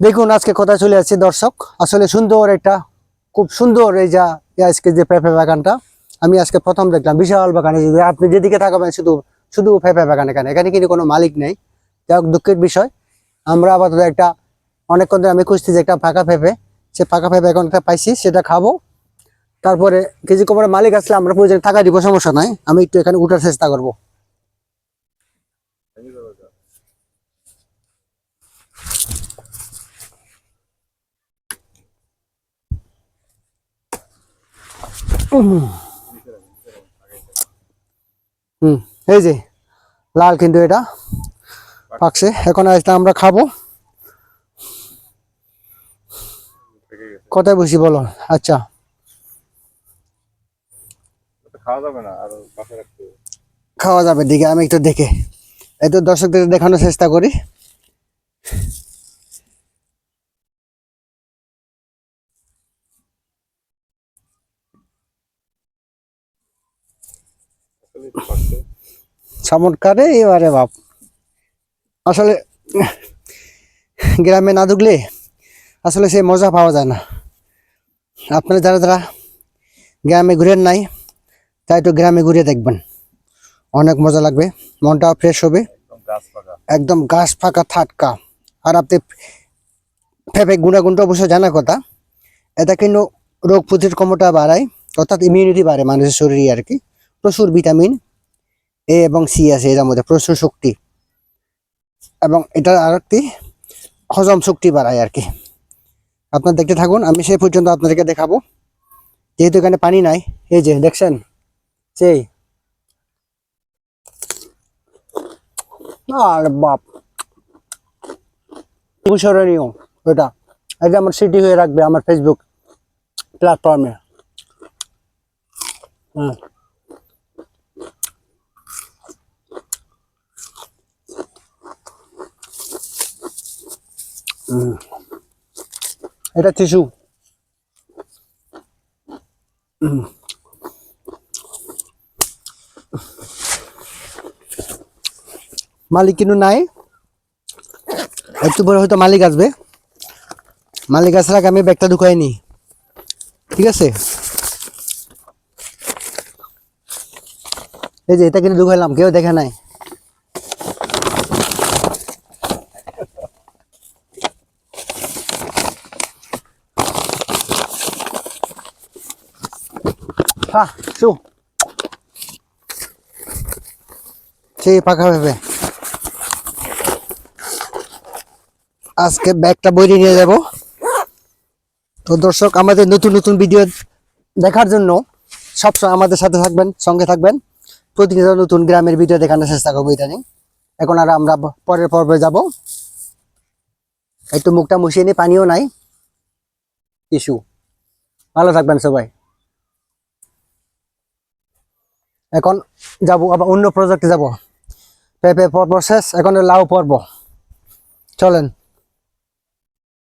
দেখুন, আজকে কথা চলে যাচ্ছে দর্শক? আসলে সুন্দর একটা, খুব সুন্দর এই যা আজকে যে পেঁপে বাগানটা, আমি আজকে প্রথম দেখলাম, বিশাল বাগানে যদি আপনি যেদিকে থাকবেন শুধু শুধু পেঁপে বাগান এখানে। এখানে কিন্তু কোনো মালিক নেই। যাই দুঃখের বিষয়। আমরা আপাতত একটা, অনেকক্ষণ ধরে আমি খুঁজছি যে একটা ফাঁকা পেঁপে। সে ফাঁকা পেঁপে এখন একটা পাইছি, সেটা খাব। তারপরে কেজি কমরে মালিক আসলে আমরা প্রয়োজন টাকা দিব, সমস্যা নাই। আমি একটু এখানে উঠার চেষ্টা করব। হুম এই যে লাল কিন্তু এটা। পাকছে। এখন আসলে আমরা খাব। কোথায় বসি বলো? আচ্ছা। খাওয়া যাবে না আর। খাওয়া যাবে দিকে আমি একটু দেখে। এই তো দর্শকদের দেখানোর চেষ্টা করি। চমৎকারে এবারে বাপ। আসলে গ্রামে না ঢুকলে আসলে সে মজা পাওয়া যায় না। আপনারা যারা যারা গ্রামে ঘুরেন নাই তাই তো গ্রামে ঘুরে দেখবেন। অনেক মজা লাগবে মনটাও ফ্রেশ হবে। একদম গাছ ফাঁকা থাটকা। আর আপনি ফেফে গুণাগুণটা অবশ্য জানা কথা। এটা কিন্তু রোগ প্রতিরোধ ক্ষমতা বাড়ায় অর্থাৎ ইমিউনিটি বাড়ে মানুষের শরীরে আর কি। প্রচুর ভিটামিন এ এবং সি আছে এটার মধ্যে প্রচুর শক্তি। এবং এটা আর একটি হজম শক্তি বাড়ায় আর কি। আপনার দেখতে থাকুন, আমি সেই পর্যন্ত আপনাদেরকে দেখাবো। যেহেতু এখানে পানি নাই, এই যে দেখছেন? সেই। আর বাপ। অনুসরণীয় ওটা এটা আমার সিটি হয়ে রাখবে আমার ফেসবুক প্ল্যাটফর্মে হ্যাঁ। এটা টিস্যু মালিক কিন্তু নাই। একটু পরে হয়তো মালিক আসবে। মালিক আসার আগে আমি ব্যাগটা ঢুকাই নি ঠিক আছে? এই যে এটা কিন্তু ঢুকাইলাম, কেউ দেখে নাই। হ্যাঁ শু। সেই পাকা ভেবে। আজকে ব্যাগটা বইরে নিয়ে যাব। তো দর্শক, আমাদের নতুন নতুন ভিডিও দেখার জন্য সবসময় আমাদের সাথে থাকবেন, সঙ্গে থাকবেন। প্রতিনিয়ত নতুন গ্রামের ভিডিও দেখানোর চেষ্টা করব ইদানিং। এখন আর আমরা পরের পর্বে যাব। একটু মুখটা মুছিয়ে নিয়ে পানিও নাই। ইস্যু ভালো থাকবেন সবাই। এখন যাব আবার অন্য প্রজেক্টে যাব। পেঁপে পর্ব শেষ এখন লাউ পর্ব চলেন।